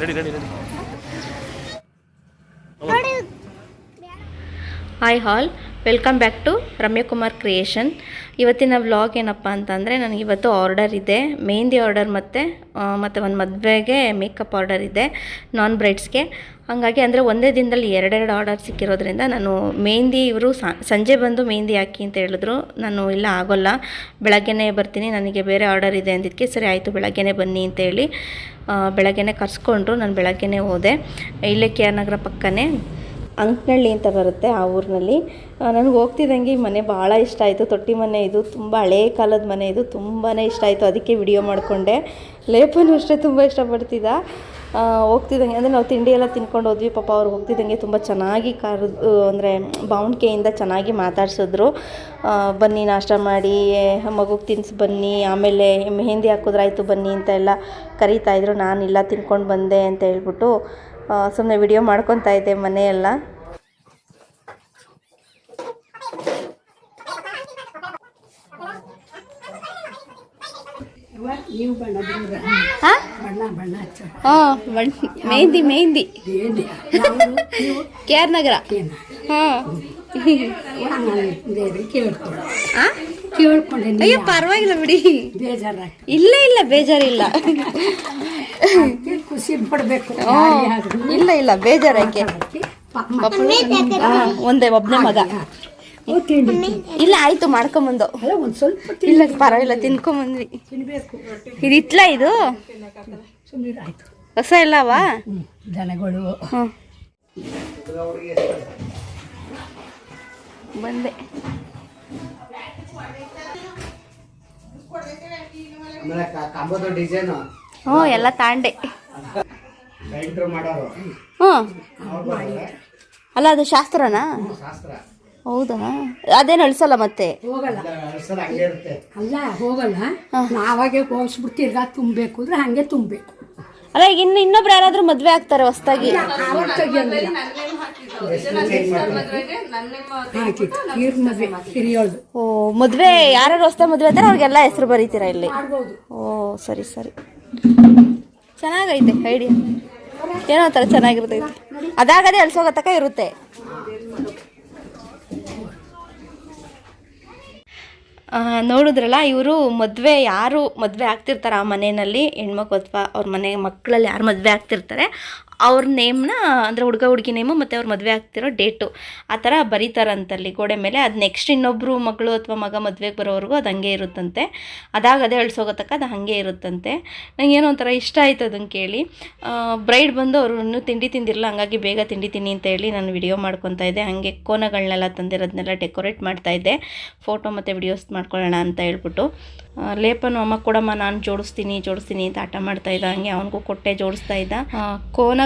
ನಡಿ ನಡಿ ನಡಿ. Hi all. Welcome back to Ramyakumar creation ಇವತ್ತಿನ ವ್ಲಾಗ್ ಏನಪ್ಪ ಅಂತಂದರೆ ನನಗೆ ಇವತ್ತು ಆರ್ಡರ್ ಇದೆ. ಮೆಹಂದಿ ಆರ್ಡರ್ ಮತ್ತು ಮತ್ತು ಒಂದು ಮದುವೆಗೆ ಮೇಕಪ್ ಆರ್ಡರ್ ಇದೆ ನಾನ್ ಬ್ರೈಡ್ಸ್ಗೆ ಹಾಗಾಗಿ ಅಂದರೆ ಒಂದೇ ದಿನದಲ್ಲಿ ಎರಡೆರಡು ಆರ್ಡರ್ ಸಿಕ್ಕಿರೋದ್ರಿಂದ ನಾನು ಮೆಹಂದಿ ಇವರು ಸಂಜೆ ಬಂದು ಮೆಹಂದಿ ಹಾಕಿ ಅಂತ ಹೇಳಿದ್ರು. ನಾನು ಇಲ್ಲ, ಆಗೋಲ್ಲ. ಬೆಳಗ್ಗೆನೇ ಬರ್ತೀನಿ, ನನಗೆ ಬೇರೆ ಆರ್ಡರ್ ಇದೆ ಅಂದಿದ್ದಕ್ಕೆ ಸರಿ ಆಯಿತು, ಬೆಳಗ್ಗೆನೇ ಬನ್ನಿ ಅಂತೇಳಿ ಬೆಳಗ್ಗೆನೇ ಕರ್ಸ್ಕೊಂಡ್ರು. ನಾನು ಬೆಳಗ್ಗೆನೇ ಹೋದೆ. ಇಲ್ಲೇ ಕೆ ಆರ್ ನಗರ ಪಕ್ಕನೇ. ಅಂಕನಹಳ್ಳಿ ಅಂತ ಬರುತ್ತೆ ಆ ಊರಿನಲ್ಲಿ. ನನಗೆ ಹೋಗ್ತಿದ್ದಂಗೆ ಈ ಮನೆ ಭಾಳ ಇಷ್ಟ ಆಯಿತು. ತೊಟ್ಟಿ ಮನೆ ಇದು, ತುಂಬ ಹಳೇ ಕಾಲದ ಮನೆ ಇದು ತುಂಬಾ ಇಷ್ಟ ಆಯಿತು. ಅದಕ್ಕೆ ವಿಡಿಯೋ ಮಾಡಿಕೊಂಡೆ. ಲೇಪನು ಅಷ್ಟೇ ತುಂಬ ಇಷ್ಟಪಡ್ತಿದ್ದ. ಹೋಗ್ತಿದ್ದಂಗೆ, ಅಂದರೆ ನಾವು ತಿಂಡಿ ಎಲ್ಲ ತಿನ್ಕೊಂಡು ಹೋದ್ವಿ. ಪಾಪ ಅವ್ರು ಹೋಗ್ತಿದ್ದಂಗೆ ತುಂಬ ಚೆನ್ನಾಗಿ ಕರೆದು ಅಂದರೆ ಬಾವುಣಿಕೆಯಿಂದ ಚೆನ್ನಾಗಿ ಮಾತಾಡ್ಸಿದ್ರು. ಬನ್ನಿ ನಾಷ್ಟ ಮಾಡಿ ಮಗುಗೆ ತಿನ್ಸಿ ಬನ್ನಿ, ಆಮೇಲೆ ಮೆಹಂದಿ ಹಾಕಿದ್ರಾಯ್ತು ಬನ್ನಿ ಅಂತ ಎಲ್ಲ ಕರೀತಾಯಿದ್ರು ಇಲ್ಲ, ತಿನ್ಕೊಂಡು ಬಂದೆ ಅಂತ ಹೇಳ್ಬಿಟ್ಟು. ಸುಮ್ಮನೆ ವಿಡಿಯೋ ಮಾಡ್ಕೊತಾ ಇದ್ದೆ ಮನೆಯೆಲ್ಲ. ಮೆಹಂದಿ ಮೆಹಂದಿ. ಆರ್ ನಗರ? ಅಯ್ಯೋ ಪರವಾಗಿಲ್ಲ ಬಿಡಿ. ಬೇಜಾರ ಇಲ್ಲ ಇಲ್ಲ ಬೇಜಾರಿಲ್ಲ. ಖುಷಿ ಪಡಬೇಕು ಇಲ್ಲ ಇಲ್ಲ ಬೇಜಾರಕ್ಕೆ ಹಾಂ ಒಂದೇ ಒಬ್ಬನೇ ಮಗ. ಇಲ್ಲ ಆಯ್ತು ಮಾಡ್ಕೊಂಬಂದು. ಇಲ್ಲ ಪರವಾಗಿಲ್ಲ ತಿನ್ಕೊಂಬಂದ್ವಿ. ಇದು ಇಟ್ಲ ಇದು? ಸುಮ್ಮನೆ ಆಯ್ತು. ಹೊಸ ಇಲ್ಲವಾ ದನಗಳು. ಬಂದೆ. ಆಮೇಲೆ ಕಂಬದ ಡಿಸೈನು ಹ್ಞೂ ಎಲ್ಲ ತಾಂಡೆ. ಹ್ಞೂ. ಅಲ್ಲ ಅದು ಶಾಸ್ತ್ರನಾ? ಶಾಸ್ತ್ರ ಹೌದಾ? ಅದೇನು ಅಳಿಸಲ್ಲ ಮತ್ತೆ? ಹೋಗಲ್ಲ. ಅಳ್ಸೋದು ಹಂಗೆ ಇರುತ್ತೆ. ಅಲ್ಲ ಹೋಗಲ್ಲ. ನಾವಾಗೆ ಹೋಗಿಸ್ಬಿಟ್ಟು ತಿರ್ಗಾ ತುಂಬಬೇಕು ಅಂದ್ರೆ ಹಂಗೆ ತುಂಬಬೇಕು. ಅಲ್ಲ ಈಗ ಇನ್ನು ಇನ್ನೊಬ್ರು ಯಾರಾದ್ರೂ ಮದ್ವೆ ಆಗ್ತಾರೆ ಹೊಸ್ದಾಗಿ? ಓ ಮದ್ವೆ ಯಾರು ಹೊಸ್ತಾ ಮದ್ವೆ ಅಂದ್ರೆ ಅವ್ರಿಗೆಲ್ಲ ಹೆಸರು ಬರೀತೀರಾ ಇಲ್ಲಿ? ಓ ಸರಿ ಸರಿ. ಚೆನ್ನಾಗೈತೆ ಐಡಿಯಾ ಏನೋ ಒಂಥರ ಚೆನ್ನಾಗಿರ್ತೈತೆ. ಅದಾಗದೇ ಅಳ್ಸೋಗೋ ತನಕ ಇರುತ್ತೆ. ನೋಡಿದ್ರಲ್ಲ, ಇವರು ಮದುವೆ ಯಾರು ಮದುವೆ ಆಗ್ತಿರ್ತಾರೆ ಆ ಮನೆಯಲ್ಲಿ? ಹೆಣ್ಮಕ್ಳು ಅಥವಾ ಅವ್ರ ಮನೆ ಮಕ್ಕಳಲ್ಲಿ ಯಾರು ಮದುವೆ ಆಗ್ತಿರ್ತಾರೆ? ಅವ್ರ ನೇಮ್ನ ಅಂದರೆ ಹುಡುಗ ಹುಡುಗಿ ನೇಮು ಮತ್ತು ಅವ್ರು ಮದುವೆ ಆಗ್ತಿರೋ ಡೇಟು. ಆ ಥರ ಬರೀತಾರಂತಲ್ಲಿ ಗೋಡೆ ಮೇಲೆ. ಅದು ನೆಕ್ಸ್ಟ್ ಇನ್ನೊಬ್ಬರು ಮಗಳು ಅಥವಾ ಮಗ ಮದುವೆಗೆ ಬರೋವರೆಗೂ ಅದು ಹಂಗೆ ಇರುತ್ತಂತೆ. ಅದಾಗ ಅದೇ ಅಳ್ಸೋಗೋತಕ್ಕ ಅದು ಹಾಗೆ ಇರುತ್ತಂತೆ. ನನಗೇನೋ ಒಂಥರ ಇಷ್ಟ ಆಯಿತು ಅದನ್ನು ಕೇಳಿ. ಬ್ರೈಡ್ ಬಂದು ಅವರು ಇನ್ನೂ ತಿಂಡಿ ತಿಂದಿರಲ್ಲ ಹಂಗಾಗಿ ಬೇಗ ತಿಂಡಿ ತಿನ್ನಿ ಅಂತ ಹೇಳಿ ನಾನು ವಿಡಿಯೋ ಮಾಡ್ಕೊತಾ ಇದ್ದೆ. ಹಾಗೆ ಕೋನಗಳನ್ನೆಲ್ಲ ತಂದಿರೋದನ್ನೆಲ್ಲ ಡೆಕೋರೇಟ್ ಮಾಡ್ತಾ ಇದ್ದೆ. ಫೋಟೋ ಮತ್ತು ವಿಡಿಯೋಸ್ ಮಾಡ್ಕೊಳ್ಳೋಣ ಅಂತ ಹೇಳ್ಬಿಟ್ಟು. ಲೇಪನು ಅಮ್ಮ ಕೊಡಮ್ಮ ನಾನು ಜೋಡಿಸ್ತೀನಿ ಜೋಡಿಸ್ತೀನಿ ಅಂತ ಆಟ ಮಾಡ್ತಾ ಇದ್ದ. ಹಂಗೆ ಅವನಿಗೂ ಕೊಟ್ಟೆ ಜೋಡಿಸ್ತಾ ಇದ್ದ. ಆ,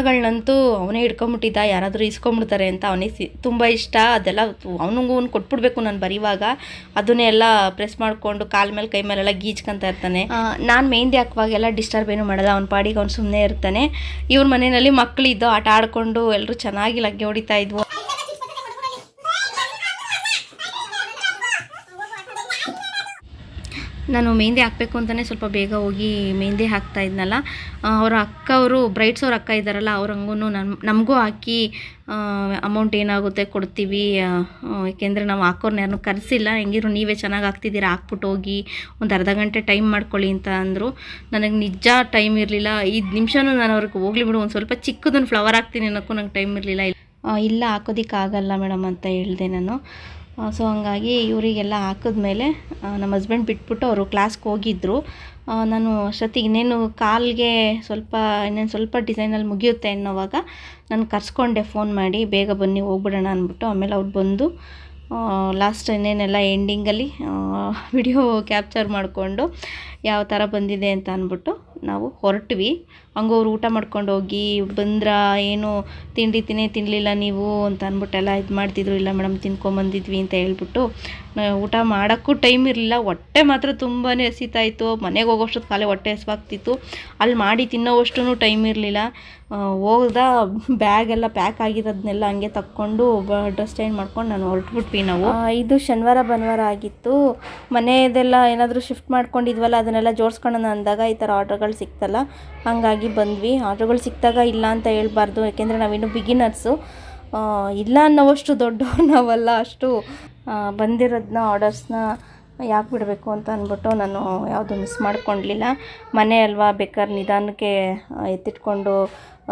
ಕೋನಗಳನ್ನಂತೂ ಅವನೇ ಹಿಡ್ಕೊಂಬಿಟ್ಟಿದ್ದ ಯಾರಾದರೂ ಇಸ್ಕೊಂಬಿಡ್ತಾರೆ ಅಂತ ಅವನಿಗೆ ಸಿ ತುಂಬ ಇಷ್ಟ. ಅದೆಲ್ಲ ಅವನಿಗೂ ಅವ್ನು ಕೊಟ್ಬಿಡ್ಬೇಕು ನಾನು ಬರೀವಾಗ. ಅದನ್ನೇ ಎಲ್ಲ ಪ್ರೆಸ್ ಮಾಡಿಕೊಂಡು ಕಾಲ ಮೇಲೆ ಕೈ ಮೇಲೆಲ್ಲ ಗೀಜ್ಕೊಂತ ಇರ್ತಾನೆ. ನಾನು ಮೆಹಂದಿ ಹಾಕುವಾಗೆಲ್ಲ ಡಿಸ್ಟರ್ಬ್ ಏನು ಮಾಡಲ್ಲ. ಅವ್ನ ಪಾಡಿಗೆ ಅವ್ನು ಸುಮ್ಮನೆ ಇರ್ತಾನೆ. ಇವ್ರ ಮನೆಯಲ್ಲಿ ಮಕ್ಕಳಿದ್ದು ಆಟ ಆಡ್ಕೊಂಡು ಎಲ್ಲರೂ ಚೆನ್ನಾಗಿ ಲಗ್ಗೆ ಹೊಡಿತಾ ಇದ್ವು. ನಾನು ಮೆಹಂದಿ ಹಾಕಬೇಕು ಅಂತಲೇ ಸ್ವಲ್ಪ ಬೇಗ ಹೋಗಿ ಮೆಹಂದಿ ಹಾಕ್ತಾ ಇದ್ನಲ್ಲ ಅವರ ಅಕ್ಕ ಅವರು ಬ್ರೈಟ್ಸ್ ಅವ್ರ ಅಕ್ಕ ಇದ್ದಾರಲ್ಲ ಅವ್ರಂಗೂ ನಮ್ಮ ನಮಗೂ ಹಾಕಿ ಅಮೌಂಟ್ ಏನಾಗುತ್ತೆ ಕೊಡ್ತೀವಿ ಏಕೆಂದರೆ ನಾವು ಹಾಕೋರ್ನ ಯಾರನ್ನೂ ಕರೆಸಿಲ್ಲ, ಹೆಂಗಿದ್ರು ನೀವೇ ಚೆನ್ನಾಗಿ ಹಾಕ್ತಿದ್ದೀರಾ, ಹಾಕ್ಬಿಟ್ಟು ಹೋಗಿ ಒಂದು ಅರ್ಧ ಗಂಟೆ ಟೈಮ್ ಮಾಡ್ಕೊಳ್ಳಿ ಅಂತ ಅಂದರು. ನನಗೆ ನಿಜ ಟೈಮ್ ಇರಲಿಲ್ಲ, ಐದು ನಿಮಿಷನೂ ನಾನು ಅವ್ರಿಗೆ ಹೋಗ್ಲಿ ಬಿಡು, ಒಂದು ಸ್ವಲ್ಪ ಚಿಕ್ಕದೊಂದು ಫ್ಲವರ್ ಹಾಕ್ತೀನಿ ಅನ್ನೋಕ್ಕೂ ನಂಗೆ ಟೈಮ್ ಇರಲಿಲ್ಲ. ಇಲ್ಲ, ಹಾಕೋದಕ್ಕಾಗಲ್ಲ ಮೇಡಮ್ ಅಂತ ಹೇಳಿದೆ ನಾನು. ಸೊ ಹಂಗಾಗಿ ಇವರಿಗೆಲ್ಲ ಹಾಕಿದ್ಮೇಲೆ ನಮ್ಮ ಹಸ್ಬೆಂಡ್ ಬಿಟ್ಬಿಟ್ಟು ಅವರು ಕ್ಲಾಸ್ಗೆ ಹೋಗಿದ್ದರು ನಾನು ಅಷ್ಟೊತ್ತಿಗೆ ಇನ್ನೇನು ಕಾಲ್ಗೆ ಸ್ವಲ್ಪ, ಇನ್ನೇನು ಸ್ವಲ್ಪ ಡಿಸೈನಲ್ಲಿ ಮುಗಿಯುತ್ತೆ ಅನ್ನೋವಾಗ ನಾನು ಕರ್ಸ್ಕೊಂಡೆ ಫೋನ್ ಮಾಡಿ, ಬೇಗ ಬನ್ನಿ ಹೋಗ್ಬಿಡೋಣ ಅಂದ್ಬಿಟ್ಟು ಆಮೇಲೆ ಅವ್ರು ಬಂದು ಲಾಸ್ಟ್ ಇನ್ನೇನೆಲ್ಲ ಎಂಡಿಂಗಲ್ಲಿ ವಿಡಿಯೋ ಕ್ಯಾಪ್ಚರ್ ಮಾಡಿಕೊಂಡು ಯಾವ ಥರ ಬಂದಿದೆ ಅಂತ ಅಂದ್ಬಿಟ್ಟು ನಾವು ಹೊರಟ್ವಿ. ಹಂಗೆ ಅವ್ರು ಊಟ ಮಾಡ್ಕೊಂಡು ಹೋಗಿ ಬಂದ್ರ, ಏನು ತಿಂಡಿ ತಿನ್ನೇ ತಿನ್ನಲಿಲ್ಲ ನೀವು ಅಂತ ಅಂದ್ಬಿಟ್ಟೆಲ್ಲ ಇದು ಮಾಡ್ತಿದ್ರು, ಇಲ್ಲ ಮೇಡಮ್ ತಿನ್ಕೊಂಬಂದಿದ್ವಿ ಅಂತ ಹೇಳ್ಬಿಟ್ಟು ಊಟ ಮಾಡೋಕ್ಕೂ ಟೈಮ್ ಇರಲಿಲ್ಲ. ಹೊಟ್ಟೆ ಮಾತ್ರ ತುಂಬಾ ಹಸಿತಾಯಿತ್ತು ಮನೆಗೆ ಹೋಗೋಷ್ಟೊತ್ತು ಕಾಲೇ ಹೊಟ್ಟೆ ಹಸಿವಾಗ್ತಿತ್ತು. ಅಲ್ಲಿ ಮಾಡಿ ತಿನ್ನೋವಷ್ಟು ಟೈಮ್ ಇರಲಿಲ್ಲ. ಹೋಗ್ದ ಬ್ಯಾಗೆಲ್ಲ ಪ್ಯಾಕ್ ಆಗಿರೋದನ್ನೆಲ್ಲ ಹಂಗೆ ತಕ್ಕೊಂಡು ಡ್ರೆಸ್ ಚೇಂಜ್ ಮಾಡ್ಕೊಂಡು ನಾನು ಹೊರಟ್ಬಿಟ್ವಿ ನಾವು. ಇದು ಶನಿವಾರ, ಭಾನುವಾರ ಆಗಿತ್ತು. ಮನೆಯದೆಲ್ಲ ಏನಾದರೂ ಶಿಫ್ಟ್ ಮಾಡ್ಕೊಂಡಿದ್ವಲ್ಲ, ಅದನ್ನೆಲ್ಲ ಜೋಡಿಸ್ಕೊಳ್ಳೋಣ ಅಂದಾಗ ಈ ಥರ ಆರ್ಡ್ರ್ಗಳು ಸಿಕ್ತಲ್ಲ, ಹಾಗಾಗಿ ಬಂದ್ವಿ. ಆರ್ಡ್ರ್ಗಳು ಸಿಕ್ಕಿದಾಗ ಇಲ್ಲ ಅಂತ ಹೇಳ್ಬಾರ್ದು, ಯಾಕೆಂದರೆ ನಾವಿನ್ನು ಬಿಗಿನರ್ಸು ಇಲ್ಲ ಅನ್ನೋವಷ್ಟು ದೊಡ್ಡವ್ರು ನಾವಲ್ಲ, ಅಷ್ಟು ಬಂದಿರೋದನ್ನ ಆರ್ಡರ್ಸ್ನ ಯಾಕೆ ಬಿಡಬೇಕು ಅಂತ ಅಂದ್ಬಿಟ್ಟು ನಾನು ಯಾವುದು ಮಿಸ್ ಮಾಡ್ಕೊಳ್ಲಿಲ್ಲ ಮನೆ ಅಲ್ವಾ, ಬೇಕಾದ್ರೆ ನಿಧಾನಕ್ಕೆ ಎತ್ತಿಟ್ಕೊಂಡು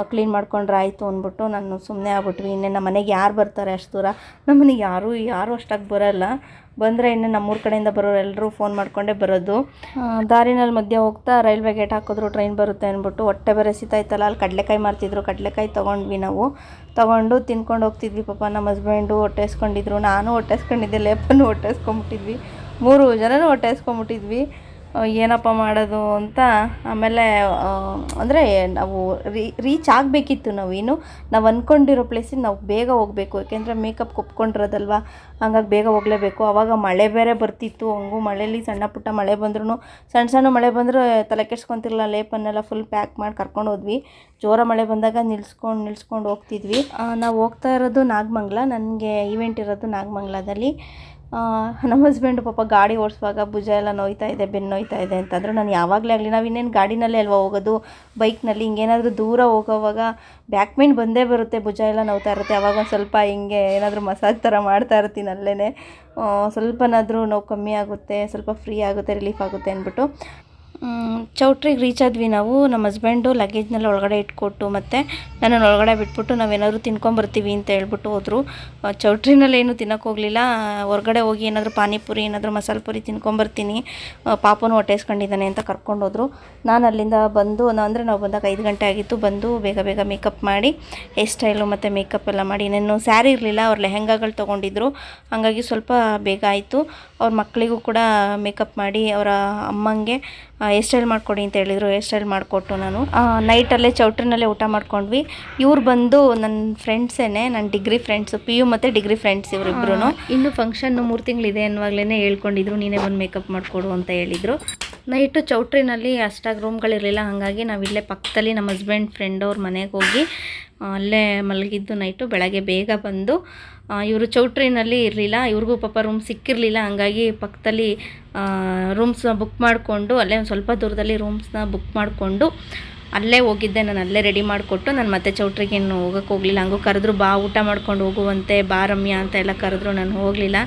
ಕ್ಲೀನ್ ಮಾಡ್ಕೊಂಡ್ರೆ ಆಯಿತು ಅಂದ್ಬಿಟ್ಟು ನಾನು ಸುಮ್ಮನೆ ಆಗ್ಬಿಟ್ವಿ. ಇನ್ನೇ ನಮ್ಮ ಮನೆಗೆ ಯಾರು ಬರ್ತಾರೆ ಅಷ್ಟು ದೂರ? ನಮ್ಮ ಮನೆಗೆ ಯಾರೂ ಯಾರೂ ಅಷ್ಟಾಗಿ ಬರೋಲ್ಲ. ಬಂದರೆ ಇನ್ನು ನಮ್ಮೂರ ಕಡೆಯಿಂದ ಬರೋರು ಎಲ್ಲರೂ ಫೋನ್ ಮಾಡಿಕೊಂಡೇ ಬರೋದು. ದಾರಿನಲ್ಲಿ ಮಧ್ಯೆ ಹೋಗ್ತಾ ರೈಲ್ವೆ ಗೇಟ್ ಹಾಕಿದ್ರು ಟ್ರೈನ್ ಬರುತ್ತೆ ಅಂದ್ಬಿಟ್ಟು ಹೊಟ್ಟೆ ಬೇರೆ ಸಿತಾಯ್ತಲ್ಲ ಅಲ್ಲಿ ಕಡಲೆಕಾಯಿ ಮಾರ್ತಿದ್ರು. ಕಡಲೆಕಾಯಿ ತೊಗೊಂಡ್ವಿ ನಾವು. ತೊಗೊಂಡು ತಿನ್ಕೊಂಡು ಹೋಗ್ತಿದ್ವಿ ಪಾಪ. ನಮ್ಮ ಹಸ್ಬೆಂಡು ಹೊಟ್ಟೆಸ್ಕೊಂಡಿದ್ರು. ನಾನು ಹೊಟ್ಟೆಸ್ಕೊಂಡಿದ್ದೆ ಲೇಪನ್ನು ಹೊಟ್ಟೆ ಹಸ್ಕೊಂಬಿಟ್ಟಿದ್ವಿ ಮೂರು ಜನನೂ ಹೊಟ್ಟೆ ಹಸ್ಕೊಂಬಿಟ್ಟಿದ್ವಿ ಆ, ಏನಪ್ಪ ಮಾಡೋದು ಅಂತ ಆಮೇಲೆ ಅಂದರೆ ನಾವು ರೀ, ರೀಚ್ ಆಗಬೇಕಿತ್ತು ನಾವೇನು ನಾವು ಅಂದ್ಕೊಂಡಿರೋ ಪ್ಲೇಸಿಗೆ ನಾವು ಬೇಗ ಹೋಗಬೇಕು. ಯಾಕೆಂದರೆ ಮೇಕಪ್ ಒಪ್ಕೊಂಡಿರೋದಲ್ವ ಹಂಗಾಗಿ ಬೇಗ ಹೋಗಲೇಬೇಕು. ಆವಾಗ ಮಳೆ ಬೇರೆ ಬರ್ತಿತ್ತು. ಹಂಗೂ ಮಳೇಲಿ ಸಣ್ಣ ಪುಟ್ಟ ಮಳೆ ಬಂದ್ರೂ ಸಣ್ಣ ಸಣ್ಣ ಮಳೆ ಬಂದರೂ ತಲೆ ಕೆಡ್ಸ್ಕೊತಿರಲಿಲ್ಲ. ಲೇಪನ್ನೆಲ್ಲ ಫುಲ್ ಪ್ಯಾಕ್ ಮಾಡಿ ಕರ್ಕೊಂಡು ಹೋದ್ವಿ. ಜೋರ ಮಳೆ ಬಂದಾಗ ನಿಲ್ಸ್ಕೊಂಡು ನಿಲ್ಸ್ಕೊಂಡು ಹೋಗ್ತಿದ್ವಿ. ನಾವು ಹೋಗ್ತಾ ಇರೋದು ನಾಗಮಂಗ್ಲ. ನನಗೆ ಈವೆಂಟ್ ಇರೋದು ನಾಗಮಂಗ್ಲದಲ್ಲಿ. ನಮ್ಮ ಹಸ್ಬೆಂಡು ಪಾಪ ಗಾಡಿ ಓಡಿಸುವಾಗ ಭುಜ ಎಲ್ಲ ನೋಯ್ತಾ ಇದೆ, ಬೆನ್ನು ನೋಯ್ತಾ ಇದೆ ಅಂತಂದರೆ ನಾನು ಯಾವಾಗಲೇ ಆಗಲಿ ನಾವು ಇನ್ನೇನು ಗಾಡಿನಲ್ಲೇ ಅಲ್ವಾ ಹೋಗೋದು ಬೈಕ್ನಲ್ಲಿ ಹಿಂಗೇನಾದರೂ ದೂರ ಹೋಗೋವಾಗ ಬ್ಯಾಕ್ ಪೇನ್ ಬಂದೇ ಬರುತ್ತೆ, ಭುಜ ಎಲ್ಲ ನೋವ್ತಾ ಇರುತ್ತೆ. ಆವಾಗ ಒಂದು ಸ್ವಲ್ಪ ಹಿಂಗೆ ಏನಾದರೂ ಮಸಾಜ್ ಥರ ಮಾಡ್ತಾ ಇರ್ತೀನಿ ಅಲ್ಲೇ ಸ್ವಲ್ಪನಾದರೂ ನೋವು ಕಮ್ಮಿ ಆಗುತ್ತೆ, ಸ್ವಲ್ಪ ಫ್ರೀ ಆಗುತ್ತೆ ರಿಲೀಫ್ ಆಗುತ್ತೆ ಅಂದ್ಬಿಟ್ಟು. ಚೌಟ್ರಿಗೆ ರೀಚ್ ಆದ್ವಿ ನಾವು. ನಮ್ಮ ಹಸ್ಬೆಂಡು ಲಗೇಜ್ನೆಲ್ಲ ಒಳಗಡೆ ಇಟ್ಕೊಟ್ಟು ಮತ್ತು ನನ್ನನ್ನು ಒಳಗಡೆ ಬಿಟ್ಬಿಟ್ಟು ನಾವೇನಾದರೂ ತಿನ್ಕೊಂಬರ್ತೀವಿ ಅಂತ ಹೇಳ್ಬಿಟ್ಟು ಹೋದರು. ಚೌಟ್ರಿನಲ್ಲಿ ಏನು ತಿನ್ನೋಕ್ಕೋಗಲಿಲ್ಲ ಹೊರಗಡೆ ಹೋಗಿ ಏನಾದರೂ ಪಾನಿಪುರಿ, ಏನಾದರೂ ಮಸಾಲೆ ಪುರಿ ತಿನ್ಕೊಂಬರ್ತೀನಿ. ಪಾಪನೂ ಹೊಟ್ಟೆಸ್ಕೊಂಡಿದ್ದಾನೆ ಅಂತ ಕರ್ಕೊಂಡು ಹೋದರು. ನಾನು ಅಲ್ಲಿಂದ ಬಂದು ಅಂದರೆ ನಾವು ಬಂದಾಗ ಐದು ಗಂಟೆ ಆಗಿತ್ತು. ಬಂದು ಬೇಗ ಬೇಗ ಮೇಕಪ್ ಮಾಡಿ ಹೇರ್ ಸ್ಟೈಲು ಮತ್ತು ಮೇಕಪ್ ಎಲ್ಲ ಮಾಡಿ. ಇನ್ನೇನು ಸ್ಯಾರಿ ಇರಲಿಲ್ಲ. ಅವ್ರು ಲೆಹೆಂಗಾಗಳು ತೊಗೊಂಡಿದ್ರು. ಹಾಗಾಗಿ ಸ್ವಲ್ಪ ಬೇಗ ಆಯಿತು. ಅವ್ರ ಮಕ್ಕಳಿಗೂ ಕೂಡ ಮೇಕಪ್ ಮಾಡಿ, ಅವರ ಅಮ್ಮಂಗೆ ಹೇರ್ ಸ್ಟೈಲ್ ಮಾಡಿಕೊಡಿ ಅಂತ ಹೇಳಿದರು ಹೇರ್ ಸ್ಟೈಲ್ ಮಾಡಿಕೊಟ್ಟು ನಾನು. ನೈಟಲ್ಲೇ ಚೌಟ್ರಿನಲ್ಲೇ ಊಟ ಮಾಡ್ಕೊಂಡ್ವಿ. ಇವ್ರು ಬಂದು ನನ್ನ ಫ್ರೆಂಡ್ಸೇನೆ ನನ್ನ ಡಿಗ್ರಿ ಫ್ರೆಂಡ್ಸು ಪಿ ಯು ಮತ್ತು ಡಿಗ್ರಿ ಫ್ರೆಂಡ್ಸ್ ಇವರಿಬ್ರು ಇನ್ನು ಫಂಕ್ಷನ್ ಮೂರು ತಿಂಗಳಿದೆ ಅನ್ನುವಾಗಲೇ ಹೇಳ್ಕೊಂಡಿದ್ರು, ನೀನೇ ಬಂದು ಮೇಕಪ್ ಮಾಡಿಕೊಡು ಅಂತ ಹೇಳಿದರು. ನೈಟು ಚೌಟ್ರಿನಲ್ಲಿ ಅಷ್ಟಾಗಿ ರೂಮ್ಗಳಿರಲಿಲ್ಲ ಹಾಗಾಗಿ ನಾವು ಇಲ್ಲೇ ಪಕ್ಕದಲ್ಲಿ ನಮ್ಮ ಹಸ್ಬೆಂಡ್ ಫ್ರೆಂಡ್ ಅವ್ರ ಮನೆಗೆ ಹೋಗಿ, ಅಲ್ಲೇ ಮಲಗಿದ್ದು ನೈಟು ಬೆಳಗ್ಗೆ ಬೇಗ ಬಂದು ಇವರು ಚೌಟ್ರಿನಲ್ಲಿ ಇರಲಿಲ್ಲ, ಇವ್ರಿಗೂ ಪಾಪ ರೂಮ್ ಸಿಕ್ಕಿರಲಿಲ್ಲ, ಹಂಗಾಗಿ ಪಕ್ಕದಲ್ಲಿ ರೂಮ್ಸ್ನ ಬುಕ್ ಮಾಡಿಕೊಂಡು, ಅಲ್ಲೇ ಒಂದು ಸ್ವಲ್ಪ ದೂರದಲ್ಲಿ ರೂಮ್ಸ್ನ ಬುಕ್ ಮಾಡಿಕೊಂಡು ಅಲ್ಲೇ ಹೋಗಿದ್ದೆ ನಾನು ಅಲ್ಲೇ ರೆಡಿ ಮಾಡಿಕೊಟ್ಟು ನಾನು ಮತ್ತೆ ಚೌಟ್ರಿಗೆ ಏನು ಹೋಗೋಕ್ಕೆ ಹೋಗಲಿಲ್ಲ. ಹಂಗೂ ಕರೆದ್ರು ಬಾ ಊಟ ಮಾಡ್ಕೊಂಡು ಹೋಗುವಂತೆ ಬಾ ರಮ್ಯ ಅಂತ ಎಲ್ಲ ಕರೆದ್ರು ನಾನು ಹೋಗಲಿಲ್ಲ.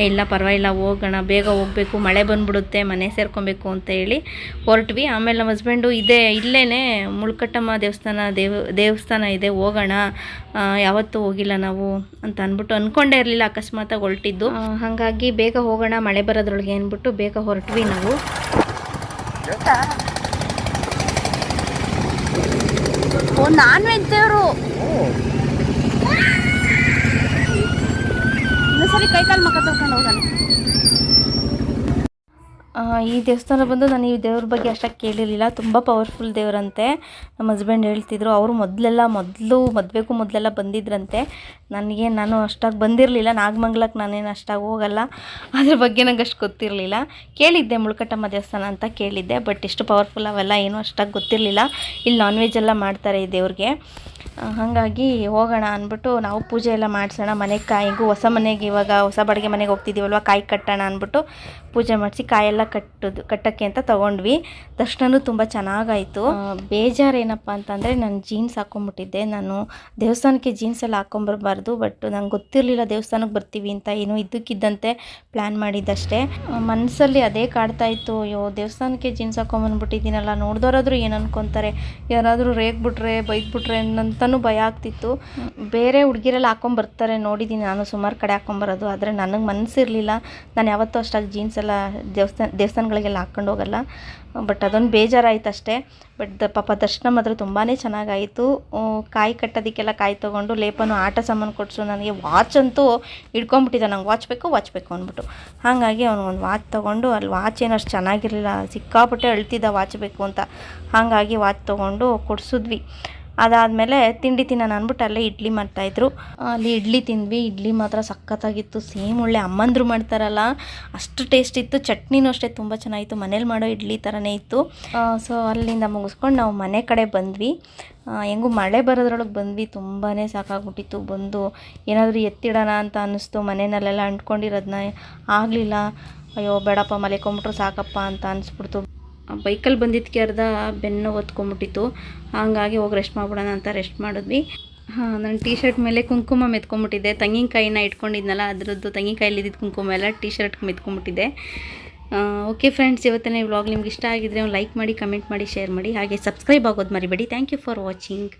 ಏ ಇಲ್ಲ ಪರವಾಗಿಲ್ಲ ಹೋಗೋಣ ಬೇಗ ಹೋಗಬೇಕು ಮಳೆ ಬಂದುಬಿಡುತ್ತೆ ಮನೆ ಸೇರ್ಕೊಬೇಕು ಅಂತ ಹೇಳಿ ಹೊರಟ್ವಿ. ಆಮೇಲೆ ನಮ್ಮ ಹಸ್ಬೆಂಡು ಇದೇ ಇಲ್ಲೇ ಮುಳ್ಕಟ್ಟಮ್ಮ ದೇವಸ್ಥಾನ ದೇವ ದೇವಸ್ಥಾನ ಇದೆ ಹೋಗೋಣ ಯಾವತ್ತೂ ಹೋಗಿಲ್ಲ ನಾವು ಅಂತ ಅಂದ್ಬಿಟ್ಟು ಅಂದ್ಕೊಂಡೇ ಇರಲಿಲ್ಲ ಅಕಸ್ಮಾತಾಗಿ ಹೊರಟಿದ್ದು. ಹಾಗಾಗಿ ಬೇಗ ಹೋಗೋಣ ಮಳೆ ಬರೋದ್ರೊಳಗೆ ಅಂದ್ಬಿಟ್ಟು ಬೇಗ ಹೊರಟ್ವಿ ನಾವು ಓ ನಾನ್ ವೆಜ್ ದೇವರು ಇನ್ನೊಂದ್ಸರಿ ಕೈ ಕಾಲು ಮಕ್ಕ ತೊಳ್ಕೊಂಡು ಹೋಗೋಣ. ಈ ದೇವಸ್ಥಾನ ಬಂದು ನಾನು ಈ ದೇವ್ರ ಬಗ್ಗೆ ಅಷ್ಟಾಗಿ ಕೇಳಿರಲಿಲ್ಲ. ತುಂಬ ಪವರ್ಫುಲ್ ದೇವರಂತೆ. ನಮ್ಮ ಹಸ್ಬೆಂಡ್ ಹೇಳ್ತಿದ್ರು, ಅವರು ಮೊದಲೆಲ್ಲ ಮೊದಲು ಮದುವೆಗೂ ಮೊದಲೆಲ್ಲ ಬಂದಿದ್ರಂತೆ. ನನಗೆ ನಾನು ಅಷ್ಟಾಗಿ ಬಂದಿರಲಿಲ್ಲ. ನಾಗಮಂಗ್ಲಕ್ಕೆ ನಾನೇನು ಅಷ್ಟಾಗಿ ಹೋಗಲ್ಲ. ಅದ್ರ ಬಗ್ಗೆ ನಂಗೆ ಅಷ್ಟು ಗೊತ್ತಿರಲಿಲ್ಲ. ಕೇಳಿದ್ದೆ ಮುಳುಕಟ್ಟಮ್ಮ ದೇವಸ್ಥಾನ ಅಂತ ಕೇಳಿದ್ದೆ ಬಟ್ ಇಷ್ಟು ಪವರ್ಫುಲ್ ಅವೆಲ್ಲ ಏನೂ ಅಷ್ಟಾಗಿ ಗೊತ್ತಿರಲಿಲ್ಲ. ಇಲ್ಲಿ ನಾನ್ ವೆಜ್ ಎಲ್ಲ ಮಾಡ್ತಾರೆ ಈ ದೇವ್ರಿಗೆ. ಹಾಗಾಗಿ ಹೋಗೋಣ ಅಂದ್ಬಿಟ್ಟು ನಾವು ಪೂಜೆ ಎಲ್ಲ ಮಾಡಿಸೋಣ. ಮನೆ ಕಾಯಿಗೂ ಹೊಸ ಮನೆಗೆ ಇವಾಗ ಹೊಸ ಬಾಡಿಗೆ ಮನೆಗೆ ಹೋಗ್ತಿದ್ದೀವಲ್ವ ಕಾಯಿ ಕಟ್ಟೋಣ ಅಂದ್ಬಿಟ್ಟು ಪೂಜೆ ಮಾಡಿಸಿ ಕಾಯೆಲ್ಲ ಕಟ್ಟೋದು, ಕಟ್ಟೋಕ್ಕೆ ಅಂತ ತೊಗೊಂಡ್ವಿ. ದರ್ಶನವೂ ತುಂಬ ಚೆನ್ನಾಗಾಯಿತು. ಬೇಜಾರು ಏನಪ್ಪ ಅಂತಂದರೆ ನಾನು ಜೀನ್ಸ್ ಹಾಕ್ಕೊಂಬಿಟ್ಟಿದ್ದೆ ನಾನು ದೇವಸ್ಥಾನಕ್ಕೆ ಜೀನ್ಸ್ ಎಲ್ಲ ಹಾಕ್ಕೊಂಬರ್ಬಾರ್ದು ಬಟ್ ನಂಗೆ ಗೊತ್ತಿರಲಿಲ್ಲ ದೇವಸ್ಥಾನಕ್ಕೆ ಬರ್ತೀವಿ ಅಂತ. ಏನು ಇದ್ದಕ್ಕಿದ್ದಂತೆ ಪ್ಲ್ಯಾನ್ ಮಾಡಿದ್ದಷ್ಟೇ. ಮನಸ್ಸಲ್ಲಿ ಅದೇ ಕಾಡ್ತಾ ಇತ್ತು. ಅಯ್ಯೋ, ದೇವಸ್ಥಾನಕ್ಕೆ ಜೀನ್ಸ್ ಹಾಕೊಂಬಂದ್ಬಿಟ್ಟಿದ್ದೀನಲ್ಲ ನೋಡಿದವರಾದರೂ ಏನು ಅನ್ಕೊತಾರೆ? ಯಾರಾದರೂ ರೇಗ್ಬಿಟ್ರೆ ಬೈದ್ಬಿಟ್ರೆ ಅಂತಲೂ ಭಯ ಆಗ್ತಿತ್ತು. ಬೇರೆ ಹುಡುಗಿರೆಲ್ಲ ಹಾಕೊಂಬರ್ತಾರೆ ನೋಡಿದ್ದೀನಿ ನಾನು, ಸುಮಾರು ಕಡೆ ಹಾಕೊಂಬರೋದು ಆದರೆ ನನಗೆ ಮನಸ್ಸಿರಲಿಲ್ಲ ನಾನು ಯಾವತ್ತೂ ಅಷ್ಟಾಗಿ ಜೀನ್ಸ್ ಎಲ್ಲ ದೇವಸ್ಥಾನ, ದೇವಸ್ಥಾನಗಳಿಗೆಲ್ಲ ಹಾಕ್ಕೊಂಡು ಹೋಗಲ್ಲ. ಬಟ್ ಅದೊಂದು ಬೇಜಾರಾಯ್ತು ಅಷ್ಟೇ. ಬಟ್ ದ ಪಾಪ ದರ್ಶನ ಮಾತ್ರ ತುಂಬಾ ಚೆನ್ನಾಗಾಯಿತು. ಕಾಯಿ ಕಟ್ಟೋದಕ್ಕೆಲ್ಲ ಕಾಯಿ ತೊಗೊಂಡು ಲೇಪನು ಆಟ ಸಾಮಾನು ಕೊಡಿಸು ನನಗೆ. ವಾಚ್ ಅಂತೂ ಹಿಡ್ಕೊಂಬಿಟ್ಟಿದ್ದ ನಂಗೆ ವಾಚ್ ಬೇಕು ವಾಚ್ ಬೇಕು ಅಂದ್ಬಿಟ್ಟು. ಹಾಗಾಗಿ ಅವನು ಒಂದು ವಾಚ್ ತೊಗೊಂಡು, ಅಲ್ಲಿ ವಾಚ್ ಏನು ಅಷ್ಟು ಚೆನ್ನಾಗಿರಲಿಲ್ಲ. ಸಿಕ್ಕಾಪಟ್ಟೆ ಅಳ್ತಿದ್ದ ವಾಚ್ ಬೇಕು ಅಂತ. ಹಾಗಾಗಿ ವಾಚ್ ತೊಗೊಂಡು ಕೊಡಿಸಿದ್ವಿ. ಅದಾದಮೇಲೆ ತಿಂಡಿ ತಿನ್ನೋಣ ಅಂದ್ಬಿಟ್ಟು ಅಲ್ಲೇ ಇಡ್ಲಿ ಮಾಡ್ತಾಯಿದ್ರು. ಅಲ್ಲಿ ಇಡ್ಲಿ ತಿಂದ್ವಿ. ಇಡ್ಲಿ ಮಾತ್ರ ಸಖತ್ತಾಗಿತ್ತು. ಸೇಮ್ ಒಳ್ಳೆ ಅಮ್ಮಂದರು ಮಾಡ್ತಾರಲ್ಲ. ಅಷ್ಟು ಟೇಸ್ಟ್ ಇತ್ತು. ಚಟ್ನಿನೂ ಅಷ್ಟೇ ತುಂಬ ಚೆನ್ನಾಗಿತ್ತು. ಮನೇಲಿ ಮಾಡೋ ಇಡ್ಲಿ ಥರನೇ ಇತ್ತು. ಸೊ ಅಲ್ಲಿಂದ ಮುಗಿಸ್ಕೊಂಡು ನಾವು ಮನೆ ಕಡೆ ಬಂದ್ವಿ. ಹೆಂಗೂ ಮಳೆ ಬರೋದ್ರೊಳಗೆ ಬಂದ್ವಿ. ತುಂಬಾ ಸಾಕಾಗ್ಬಿಟ್ಟಿತ್ತು. ಬಂದು ಏನಾದರೂ ಎತ್ತಿಡೋಣ ಅಂತ ಅನ್ನಿಸ್ತು. ಮನೆಯಲ್ಲೆಲ್ಲ ಅಂಟ್ಕೊಂಡಿರೋದನ್ನ ಆಗಲಿಲ್ಲ. ಅಯ್ಯೋ, ಬೇಡಪ್ಪ ಮಲ್ಕೊಂಬಿಟ್ರು ಸಾಕಪ್ಪ ಅಂತ ಅನಿಸ್ಬಿಡ್ತು ಬೈಕಲ್ಲಿ ಬಂದಿದ್ದಕ್ಕೆ ಅರ್ಧ ಬೆನ್ನು ಒತ್ಕೊಂಬಿಟ್ಟಿತ್ತು ಹಾಗಾಗಿ ಹೋಗಿ ರೆಸ್ಟ್ ಮಾಡ್ಬಿಡೋಣ ಅಂತ ರೆಸ್ಟ್ ಮಾಡಿದ್ವಿ. ಹಾಂ ನನ್ನ ಟೀ ಶರ್ಟ್ ಮೇಲೆ ಕುಂಕುಮ ಮೆತ್ಕೊಂಬಿಟ್ಟಿದ್ದೆ. ತೆಂಗಿನಕಾಯಿನ ಇಟ್ಕೊಂಡಿದ್ನಲ್ಲ, ಅದರದ್ದು ತೆಂಗಿನಕಾಯಲ್ಲಿ ಇದ್ದಿದ್ದು ಕುಂಕುಮ ಎಲ್ಲ ಟೀ ಶರ್ಟ್ಗೆ ಮೆತ್ಕೊಂಬಿಟ್ಟಿದ್ದೆ. ಓಕೆ ಫ್ರೆಂಡ್ಸ್ ಇವತ್ತಿನ ವ್ಲಾಗ್ ನಿಮ್ಗೆ ಇಷ್ಟ ಆಗಿದ್ರೆ ಲೈಕ್ ಮಾಡಿ ಕಮೆಂಟ್ ಮಾಡಿ ಶೇರ್ ಮಾಡಿ. ಹಾಗೆ ಸಬ್ಸ್ಕ್ರೈಬ್ ಆಗೋದು ಮರಿಬೇಡಿ. Thank you for watching